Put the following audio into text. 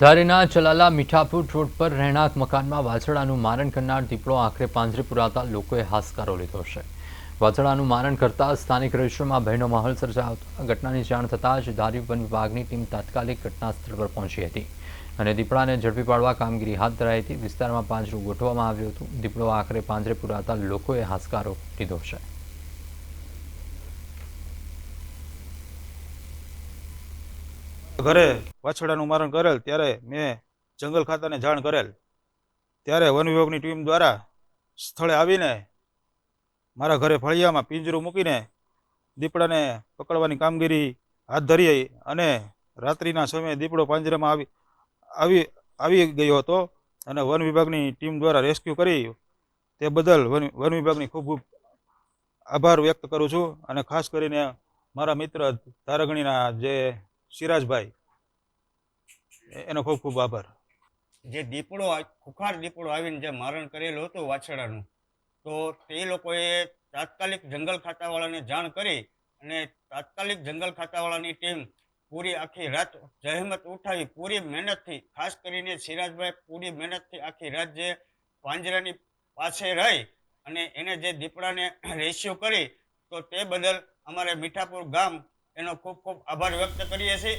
ધારીના Chalala Mithapur road પર રહેણાંક મકાનમાં વાછડાનું મારણ કરનાર દીપડો આખરે પાંજરે પુરાતા લોકોએ હાશકારો લીધો છે. વાછડાનું મારણ કરતા સ્થાનિક રહીશોમાં ભયનો માહોલ સર્જાવતા ઘટનાની જાણ થતાં જ ધારી વન વિભાગની ટીમ તાત્કાલિક ઘટના સ્થળ પર પહોંચી હતી અને દીપડાને ઝડપી પાડવા કામગીરી હાથ ધરાઈ હતી. વિસ્તારમાં પાંજરું ગોઠવવામાં આવ્યું હતું. દીપડો આખરે પાંજરે પુરાતા લોકોએ હાસકારો લીધો છે. ઘરે વાછડાનું મારણ કરેલ, ત્યારે મેં જંગલ ખાતાને જાણ કરેલ. ત્યારે વન વિભાગની ટીમ દ્વારા સ્થળે આવીને મારા ઘરે ફળિયામાં પિંજરું મૂકીને દીપડાને પકડવાની કામગીરી હાથ ધરી અને રાત્રિના સમયે દીપડો પાંજરામાં આવી આવી આવી ગયો હતો અને વન વિભાગની ટીમ દ્વારા રેસ્ક્યુ કરી તે બદલ વન વન વિભાગની ખૂબ ખૂબ આભાર વ્યક્ત કરું છું અને ખાસ કરીને મારા મિત્ર ધારગણીના જે સિરાજભાઈ એનો ખૂબ ખૂબ આભાર. જે દીપડો ખુખાર દીપડો આવીને જે મારણ કરેલું હતું વાછડાનું તો તે લોકોએ તાત્કાલિક જંગલ ખાતાવાળાને જાણ કરી અને તાત્કાલિક જંગલ ખાતાવાળાની ટીમ પૂરી આખી રાત જહેમત ઉઠાવી, પૂરી મહેનતથી, ખાસ કરીને સિરાજભાઈ પૂરી મહેનતથી આખી રાત જે પાંજરાની પાસે રહી અને એને જે દીપડાને રેસ્યુ કરી, તો તે બદલ અમારે મીઠાપુર ગામ એનો ખૂબ ખૂબ આભાર વ્યક્ત કરીએ છીએ.